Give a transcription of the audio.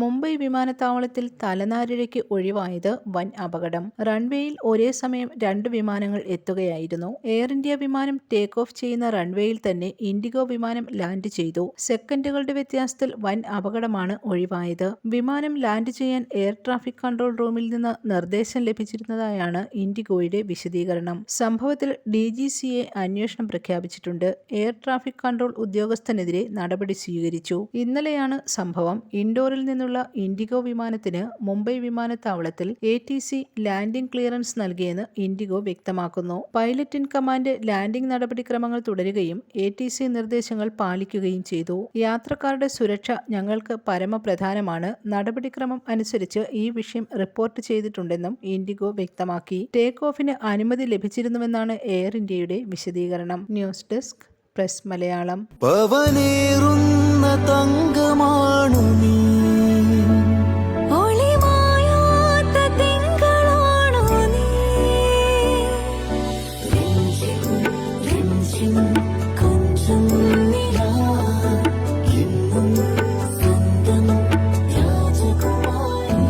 മുംബൈ വിമാനത്താവളത്തിൽ തലനാരിഴയ്ക്ക് ഒഴിവായത് വൻ അപകടം. റൺവേയിൽ ഒരേ സമയം രണ്ട് വിമാനങ്ങൾ എത്തുകയായിരുന്നു. എയർ ഇന്ത്യ വിമാനം ടേക്ക് ഓഫ് ചെയ്യുന്ന റൺവേയിൽ തന്നെ ഇൻഡിഗോ വിമാനം ലാൻഡ് ചെയ്തു. സെക്കൻഡുകളുടെ വ്യത്യാസത്തിൽ വൻ അപകടമാണ് ഒഴിവായത്. വിമാനം ലാൻഡ് ചെയ്യാൻ എയർ ട്രാഫിക് കൺട്രോൾ റൂമിൽ നിന്ന് നിർദ്ദേശം ലഭിച്ചിരുന്നതായാണ് ഇൻഡിഗോയുടെ വിശദീകരണം. സംഭവത്തിൽ ഡി ജി സി എ അന്വേഷണം പ്രഖ്യാപിച്ചിട്ടുണ്ട്. എയർ ട്രാഫിക് കൺട്രോൾ ഉദ്യോഗസ്ഥനെതിരെ നടപടി സ്വീകരിച്ചു. ഇന്നലെയാണ് സംഭവം. ഇൻഡോറിൽ നിന്നുള്ള ഇൻഡിഗോ വിമാനത്തിന് മുംബൈ വിമാനത്താവളത്തിൽ A T C landing clearance നൽകിയെന്ന് ഇൻഡിഗോ വ്യക്തമാക്കുന്നു. പൈലറ്റ് ഇൻ കമാൻഡ് ലാൻഡിംഗ് നടപടിക്രമങ്ങൾ തുടരുകയും എ ടി സി നിർദ്ദേശങ്ങൾ പാലിക്കുകയും ചെയ്തു. യാത്രക്കാരുടെ സുരക്ഷ ഞങ്ങൾക്ക് പരമപ്രധാനമാണ്. നടപടിക്രമം അനുസരിച്ച് ഈ വിഷയം റിപ്പോർട്ട് ചെയ്തിട്ടുണ്ടെന്നും ഇൻഡിഗോ വ്യക്തമാക്കി. ടേക്ക് ഓഫിന് അനുമതി ലഭിച്ചിരുന്നുവെന്നാണ് എയർ ഇന്ത്യയുടെ വിശദീകരണം. News desk press Malayalam. പവനേറുന്ന രാജകുമാരി